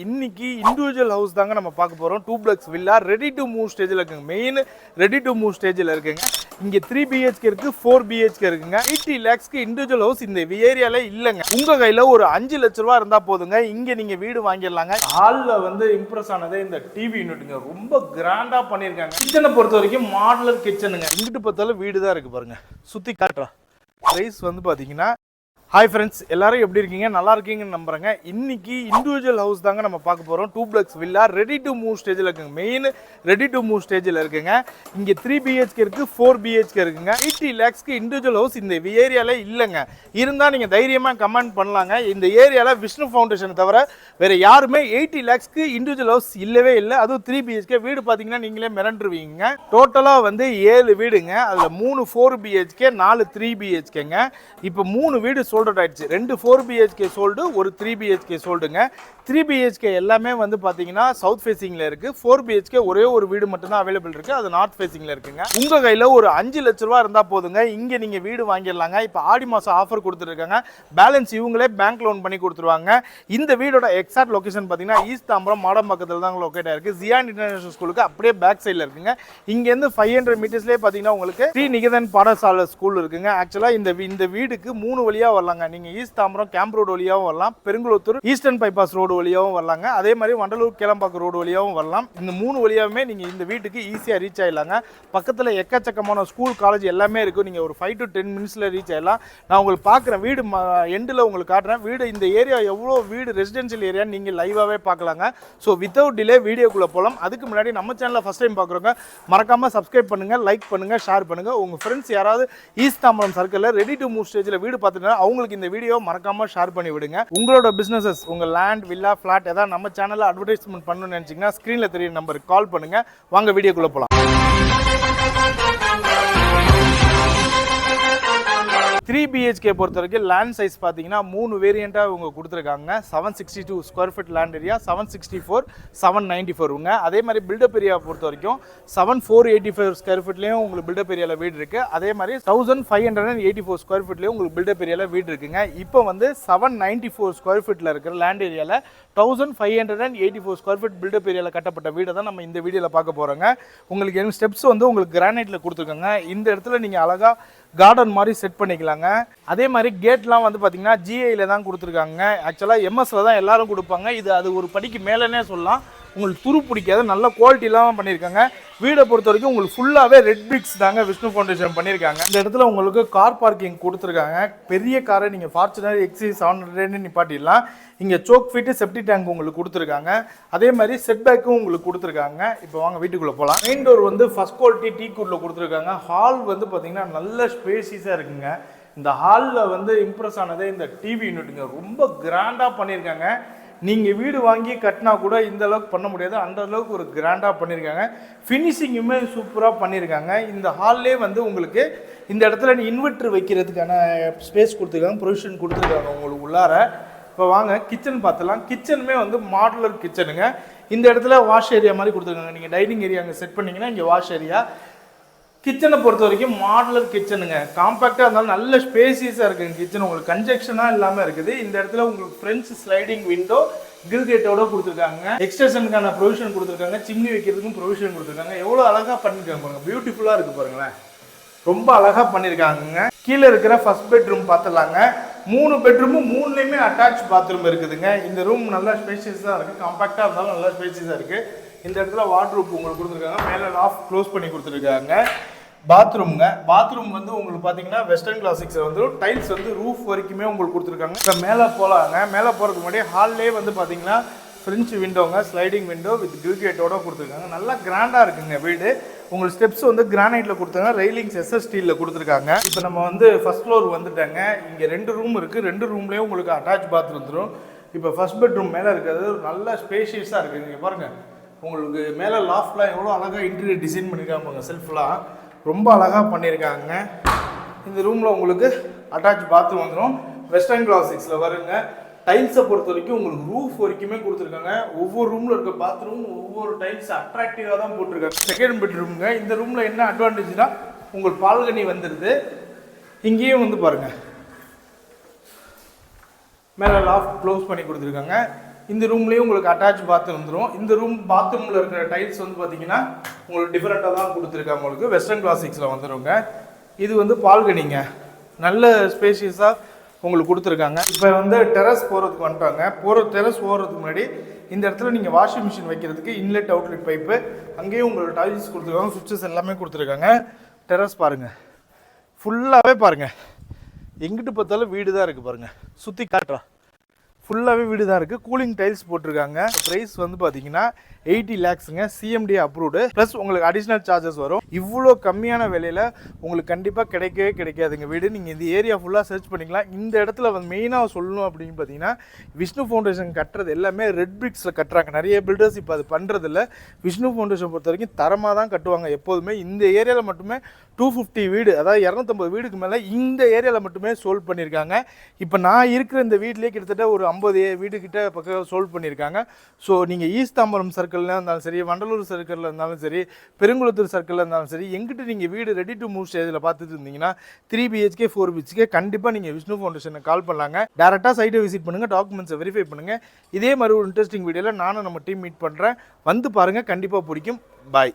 இன்னைக்கு individual house தாங்க நம்ம பார்க்க போகிறோம் duplex villa ready to move ஸ்டேஜில் இருக்குங்க. மெயின் ரெடி டு மூவ் ஸ்டேஜில் இருக்குங்க. இங்கே த்ரீ பிஹெச்கே இருக்கு ஃபோர் பிஹெச்கே இருக்குங்க. எயிட்டி லேக்ஸ்க்கு இண்டிவிஜுவல் ஹவுஸ் இந்த ஏரியால இல்லைங்க. உங்க கையில் ஒரு அஞ்சு லட்ச ரூபா இருந்தால் போதுங்க. இங்கே நீங்கள் வீடு வாங்கிடலாங்க. ஹாலில் வந்து இம்ப்ரெஸ் ஆனதே இந்த டிவி யூனிட்டுங்க ரொம்ப கிராண்டாக பண்ணியிருக்காங்க. கிச்சனை பொறுத்த வரைக்கும் மாடலர் கிச்சனுங்க இங்கிட்டு பார்த்தாலும் வீடு தான் இருக்கு பாருங்க. சுற்றி காட்டுறா. ப்ரைஸ் வந்து பார்த்தீங்கன்னா ஹாய் ஃப்ரெண்ட்ஸ் எல்லாரும் எப்படி இருக்கீங்க? நல்லா இருக்கீங்கன்னு நம்புறேங்க. இன்னைக்கு இண்டிவிஜுவல் ஹவுஸ் தாங்க நம்ம பார்க்க போகிறோம் duplex villa ready to move ஸ்டேஜில் இருக்குங்க. மெயின் ரெடி டு மூவ் ஸ்டேஜில் இருக்குங்க. இங்கே த்ரீ பிஹெச்கே இருக்குது ஃபோர் பிஹெச்கே இருக்குங்க. எயிட்டி லேக்ஸ்க்கு இண்டிவிஜுவல் ஹவுஸ் இந்த ஏரியாவில் இல்லைங்க. இருந்தால் நீங்கள் தைரியமாக கமெண்ட் பண்ணலாங்க. இந்த ஏரியாவில் விஷ்ணு ஃபவுண்டேஷனை தவிர வேறு யாருமே எயிட்டி லேக்ஸ்க்கு இண்டிவிஜுவல் ஹவுஸ் இல்லவே இல்லை. அதுவும் த்ரீ பிஹெச்கே வீடு பார்த்தீங்கன்னா நீங்களே மிரண்டுருவீங்க. டோட்டலாக வந்து ஏழு வீடுங்க. அதில் மூணு ஃபோர் பிஹெச்கே நாலு த்ரீ பிஹெச்கேங்க இப்போ மூணு வீடு சோல்ட் ஆயிடுச்சு. ரெண்டு ஃபோர் பிஹெச்கே சோல்டு ஒரு த்ரீ பிஹெச்கே சோல்டுங்க த்ரீ பிஹெச்கே எல்லாமே வந்து பார்த்தீங்கன்னா சவுத் ஃபேசிங்கில் இருக்குது ஃபோர் பிஹெச்கே ஒரே ஒரு வீடு மட்டும்தான் அவைலபிள் இருக்குது அது நார்த் ஃபேசிங்கில் இருக்குங்க. உங்கள் கையில் ஒரு அஞ்சு லட்ச ரூபா இருந்தால் போதுங்க. இங்கே நீங்கள் வீடு வாங்கிடலாங்க. இப்போ ஆடி மாதம் ஆஃபர் கொடுத்துருக்காங்க. பேலன்ஸ் இவங்களே பேங்க் லோன் பண்ணி கொடுத்துருவாங்க. இந்த வீடோட எக்ஸாக்ட் லொகேஷன் பார்த்தீங்கன்னா ஈஸ்ட் தாம்பரம் மாடம் பக்கத்தில் தான் லொக்கேட் ஆயிருக்கு ஜியான் இன்டர்நேஷனல் ஸ்கூலுக்கு அப்படியே பேக் சைடில் இருக்குங்க. இங்கேருந்து ஃபைவ் ஹண்ட்ரட் மீட்டர்ஸ்லேயே பார்த்தீங்கன்னா உங்களுக்கு ஸ்ரீ நிகதன் பாடசாலை ஸ்கூல் இருக்குங்க. ஆக்சுவலாக இந்த இந்த வீடுக்கு மூணு வழியாக வரலாங்க. நீங்கள் ஈஸ்ட் தாம்பரம் கேம்ப் ரோடு வழியாகவும் வரலாம். பெருங்குளத்தூர் ஈஸ்டர்ன் பைபாஸ் ரோடு வழியாகவும் வரலாங்க. அதே மாதிரி வண்டலூர் கேளம்பாக்கம் ரோடு வழியாகவும் வரலாம். இந்த மூணு வழியாகவுமே நீங்கள் இந்த வீட்டுக்கு ஈஸியாக ரீச் ஆயிடலாங்க. பக்கத்தில் எக்கச்சக்கமான ஸ்கூல் காலேஜ் எல்லாமே இருக்கும் நீங்கள் ஒரு ஃபைவ் டு டென் மினிட்ஸில் ரீச் ஆயிடலாம். நான் உங்களுக்கு பார்க்குறேன் வீடு எண்டில் உங்களுக்கு காட்டுறேன். வீடு இந்த ஏரியா எவ்வளோ வீடு ரெசிடென்ஷியல் ஏரியா நீங்கள் லைவாகவே பார்க்கலாங்க. ஸோ வித்தவுட் டிலே வீடியோக்குள்ளே போகலாம் அதுக்கு முன்னாடி நம்ம சேனலில் ஃபஸ்ட் டைம் பார்க்குறவங்க மறக்காமல் சப்ஸ்கிரைப் பண்ணுங்கள் லைக் பண்ணுங்கள் ஷேர் பண்ணுங்கள் உங்கள் ஃப்ரெண்ட்ஸ் யாராவது ஈஸ்ட் தாம்பரம் சர்க்கிளில் ரெடி டு மூவ் ஸ்டேஜில் வீடு பார்த்துட்டு அவங்க உங்களுக்கு இந்த வீடியோ மறக்காம ஷேர் பண்ணி விடுங்க. உங்களோட பிசினஸஸ் உங்க லேண்ட் வில்லா பிளாட் ஏதாவது நம்ம சேனல்ல அட்வர்டைஸ்மெண்ட் பண்ணணும்னு நினைச்சீங்கன்னா ஸ்க்ரீனில் தெரியும் நம்பருக்கு கால் பண்ணுங்க. வாங்க வீடியோக்குள்ள போலாம். த்ரீ பிஹெச்கே பொறுத்த வரைக்கும் லேண்ட் சைஸ் பார்த்தீங்கன்னா மூணு வேரியண்ட்டாக இவங்க கொடுத்துருக்காங்க. Seven sixty two square feet land area seven sixty four seven ninety ஃபோருங்க அதே மாதிரி பில்டப் ஏரியா பொறுத்த வரைக்கும் seven four eighty five square ஃபீட்லேயும் உங்களுக்கு பில்டப் ஏரியாவில் வீடு இருக்குது அதே மாதிரி thousand five hundred and eighty four square ஃபீட்லேயும் உங்களுக்கு பில்டப் ஏரியாவில் வீடு இருக்குங்க. இப்போ வந்து செவன் நைன்டி ஃபோர் ஸ்கொயர் ஃபீட்டில் இருக்கிற லேண்ட் ஏரியாவில் thousand five hundred and eighty four square feet built up ஏரியாவில் கட்டப்பட்ட வீடை தான் நம்ம இந்த வீடியோவில் பார்க்க போகிறோங்க உங்களுக்கு என்ன ஸ்டெப்ஸ் வந்து உங்களுக்கு கிரானைட்டில் கொடுத்துருக்காங்க. இந்த இடத்துல நீங்கள் அழகாக கார்டன் மாதிரி செட் பண்ணிக்கலாங்க. அதே மாதிரி கேட்லாம் வந்து பார்த்தீங்கன்னா ஜிஐயில் தான் கொடுத்துருக்காங்க. ஆக்சுவலாக எம்எஸ்சில் தான் எல்லாரும் கொடுப்பாங்க. இது அது ஒரு படிக்கு மேலேனே சொல்லலாம். உங்களுக்கு துரு பிடிக்காத நல்ல குவாலிட்டி இல்லாமல் பண்ணியிருக்காங்க வீடை பொறுத்த வரைக்கும் உங்களுக்கு ஃபுல்லாகவே ரெட் பிரிக்ஸ் தாங்க விஷ்ணு ஃபவுண்டேஷன் பண்ணியிருக்காங்க இந்த இடத்துல உங்களுக்கு கார் பார்க்கிங் கொடுத்துருக்காங்க. பெரிய காரை நீங்கள் ஃபார்ச்சுனர் எக்ஸி செவன் ஹண்ட்ரட்னு நிப்பாட்டிடலாம். இங்கே சோக் ஃபீட்டு செப்டி டேங்க் உங்களுக்கு கொடுத்துருக்காங்க. அதே மாதிரி செட் பேக்கும் உங்களுக்கு கொடுத்துருக்காங்க. இப்போ வாங்க வீட்டுக்குள்ளே போகலாம் மெயின் டோர் வந்து ஃபஸ்ட் குவாலிட்டி டீ கூட்டில் கொடுத்துருக்காங்க. ஹால் வந்து பார்த்தீங்கன்னா நல்ல ஸ்பேசிஸாக இருக்குங்க. இந்த ஹாலில் வந்து இம்ப்ரெஸ் ஆனதே இந்த டிவி யூனிட்டுங்க ரொம்ப கிராண்டாக பண்ணியிருக்காங்க நீங்கள் வீடு வாங்கி கட்டினா கூட இந்த அளவுக்கு பண்ண முடியாது. அந்த அளவுக்கு ஒரு கிராண்டாக பண்ணியிருக்காங்க ஃபினிஷிங்குமே சூப்பராக பண்ணியிருக்காங்க இந்த ஹால்லே வந்து உங்களுக்கு இந்த இடத்துல இன்வெர்ட்ரு வைக்கிறதுக்கான ஸ்பேஸ் கொடுத்துருக்காங்க ப்ரொவிஷன் கொடுத்துருக்காங்க உங்களுக்கு உள்ளார. இப்போ வாங்க கிச்சன் பார்த்துலாம் கிச்சனுமே வந்து மாடுலர் கிச்சனுங்க இந்த இடத்துல வாஷ் ஏரியா மாதிரி கொடுத்துருக்காங்க. நீங்கள் டைனிங் ஏரியா அங்கே செட் பண்ணிங்கன்னா இங்கே வாஷ் ஏரியா கிச்சனை பொறுத்த வரைக்கும் மாடலர் கிச்சனுங்க காம்பேக்டாக இருந்தாலும் நல்ல ஸ்பேசியஸாக இருக்குங்க கிச்சன் உங்களுக்கு கன்ஜெக்ஷனாக இல்லாமல் இருக்குது. இந்த இடத்துல உங்களுக்கு ஃப்ரெண்ட்ஸ் ஸ்லைடிங் விண்டோ கில் கேட்டோட கொடுத்துருக்காங்க. எக்ஸ்டென்ஷனுக்கான ப்ரொவிஷன் கொடுத்துருக்காங்க. சிம்னி வைக்கிறதுக்கும் ப்ரொவிஷன் கொடுத்துருக்காங்க. எவ்வளோ அழகாக பண்ணியிருக்காங்க பாருங்க. பியூட்டிஃபுல்லாக இருக்குது பாருங்களேன். ரொம்ப அழகாக பண்ணியிருக்காங்க கீழே இருக்கிற ஃபஸ்ட் பெட்ரூம் பார்த்துடலாங்க மூணு பெட்ரூமும் மூணுலேயுமே அட்டாச் பாத்ரூம் இருக்குதுங்க. இந்த ரூம் நல்லா ஸ்பேஷியஸாக இருக்குது காம்பேக்டாக இருந்தாலும் நல்லா ஸ்பேஷியஸாக இருக்குது இந்த இடத்துல வாட்ரூப் உங்களுக்கு கொடுத்துருக்காங்க. மேலே லாஃப் க்ளோஸ் பண்ணி கொடுத்துருக்காங்க. பாத்ரூம்ங்க. பாத்ரூம் வந்து உங்களுக்கு பார்த்தீங்கன்னா வெஸ்டர்ன் கிளாசிக்ஸ் வந்து டைல்ஸ் வந்து ரூஃப் வரைக்குமே உங்களுக்கு கொடுத்துருக்காங்க. இப்போ மேலே போகலாங்க மேலே போகிறதுக்கு முன்னாடி ஹால்லே வந்து பார்த்தீங்கன்னா ஃப்ரெஞ்சு விண்டோங்க ஸ்லைடிங் விண்டோ வித் டியூகேட்டோட கொடுத்துருக்காங்க. நல்லா கிராண்டாக இருக்குங்க வீடு. உங்களுக்கு ஸ்டெப்ஸ் வந்து கிரானைட்டில் கொடுத்தாங்க ரெயிலிங்ஸ் எஸ்எஸ் ஸ்டீலில் கொடுத்துருக்காங்க. இப்போ நம்ம வந்து ஃபஸ்ட் ஃப்ளோர் வந்துட்டாங்க. இங்கே ரெண்டு ரூம் இருக்குது ரெண்டு ரூம்லேயும் உங்களுக்கு அட்டாச் பாத்ரூம் வந்துடும் இப்போ ஃபர்ஸ்ட் பெட்ரூம் மேலே இருக்கிறது நல்ல ஸ்பேஷியஸாக இருக்குது நீங்கள் பாருங்கள் உங்களுக்கு மேலே லாஃப்ட்லாம் எவ்வளோ அழகாக இன்டீரியர் டிசைன் பண்ணியிருக்காங்க பாருங்க செல்ஃப்லாம் ரொம்ப அழகாக பண்ணியிருக்காங்க இந்த ரூமில் உங்களுக்கு அட்டாச் பாத்ரூம் வந்துடும் வெஸ்டர்ன் கிளாசிக்ஸில் வருங்க. டைல்ஸை பொறுத்த வரைக்கும் உங்களுக்கு ரூஃப் வரைக்குமே கொடுத்துருக்காங்க. ஒவ்வொரு ரூமில் இருக்க பாத்ரூம் ஒவ்வொரு டைல்ஸ் அட்ராக்டிவாக தான் போட்டிருக்காங்க. செகண்ட் பெட்ரூமுங்க இந்த ரூமில் என்ன அட்வான்டேஜ்னா உங்கள் பால்கனி வந்துடுது இங்கேயும் வந்து பாருங்கள் மேலே லாஃப்ட் க்ளோஸ் பண்ணி கொடுத்துருக்காங்க. இந்த ரூம்லேயும் உங்களுக்கு அட்டாச் பாத்ரூம் வந்துடும் இந்த ரூம் பாத்ரூமில் இருக்கிற டைல்ஸ் வந்து பார்த்தீங்கன்னா உங்களுக்கு டிஃப்ரெண்ட்டாக தான் கொடுத்துருக்காங்க உங்களுக்கு. வெஸ்டர்ன் கிளாசிக்ஸில் வந்துடுங்க இது வந்து பால்கனிங்க. நல்ல ஸ்பேஷியஸாக உங்களுக்கு கொடுத்துருக்காங்க. இப்போ வந்து டெரஸ் போகிறதுக்கு வந்துட்டாங்க. போகிற டெரஸ் போகிறதுக்கு முன்னாடி இந்த இடத்துல நீங்கள் வாஷிங் மிஷின் வைக்கிறதுக்கு இன்லெட் அவுட்லெட் பைப்பு அங்கேயும் உங்களுக்கு டைல்ஸ் கொடுத்துருக்காங்க. சுவிட்சஸ் எல்லாமே கொடுத்துருக்காங்க. டெரஸ் பாருங்கள் ஃபுல்லாகவே பாருங்கள் எங்கிட்டு பார்த்தாலும் வீடு தான் இருக்குது பாருங்கள் சுற்றி காட்டுறா ஃபுல்லாகவே வீடு தான் இருக்குது கூலிங் டைல்ஸ் போட்டிருக்காங்க. ப்ரைஸ் வந்து பார்த்தீங்கன்னா எயிட்டி லேக்ஸுங்க சிஎம்டி அப்ரூவ்டு ப்ளஸ் உங்களுக்கு அடிஷ்னல் சார்ஜஸ் வரும். இவ்வளோ கம்மியான விலையில் உங்களுக்கு கண்டிப்பாக கிடைக்கவே கிடைக்காதுங்க வீடு. நீங்கள் இந்த ஏரியா ஃபுல்லாக சர்ச் பண்ணிக்கலாம். இந்த இடத்துல வந்து மெயினாக சொல்லணும் அப்படின்னு பார்த்தீங்கன்னா விஷ்ணு ஃபவுண்டேஷன் கட்டுறது எல்லாமே ரெட் பிரிக்ஸில் கட்டுறாங்க. நிறைய பில்டர்ஸ் இப்போ அது பண்ணுறதில்ல விஷ்ணு ஃபவுண்டேஷன் பொறுத்த வரைக்கும் தரமாக தான் கட்டுவாங்க எப்போதுமே. இந்த ஏரியாவில் மட்டுமே டூ ஃபிஃப்டி வீடு அதாவது இரநூத்தம்பது வீடுக்கு மேலே இந்த ஏரியாவில் மட்டுமே சோல்வ் பண்ணியிருக்காங்க இப்போ நான் இருக்கிற இந்த வீட்லேயே கிட்டத்தட்ட ஒரு ஐம்பது வீடு வீடுக்கிட்ட பக்கம் சோல்வ் பண்ணியிருக்காங்க. ஸோ நீங்கள் ஈஸ்ட் தாம்பரம் சர்க்கிளில் இருந்தாலும் சரி வண்டலூர் சர்க்கிளில் இருந்தாலும் சரி பெருங்குளத்தூர் சர்க்கிளில் இருந்தாலும் சரி எங்கிட்ட நீங்கள் வீடு ரெடி டு மூவ் ஸ்டேஜில் பார்த்துட்டு இருந்தீங்கன்னா த்ரீ பிஹெச்கே ஃபோர் பிஹெச்கே கண்டிப்பாக நீங்கள் விஷ்ணு ஃபவுண்டேஷனை கால் பண்ணலாங்க. டேரெக்டாக சைட்டை விசிட் பண்ணுங்கள் டாக்குமெண்ட்ஸை வெரிஃபை பண்ணுங்கள் இதே மாதிரி ஒரு இன்ட்ரெஸ்டிங் வீடியோவில் நானும் நம்ம டீம் மீட் பண்ணுறேன் வந்து பாருங்கள் கண்டிப்பாக பிடிக்கும். பாய்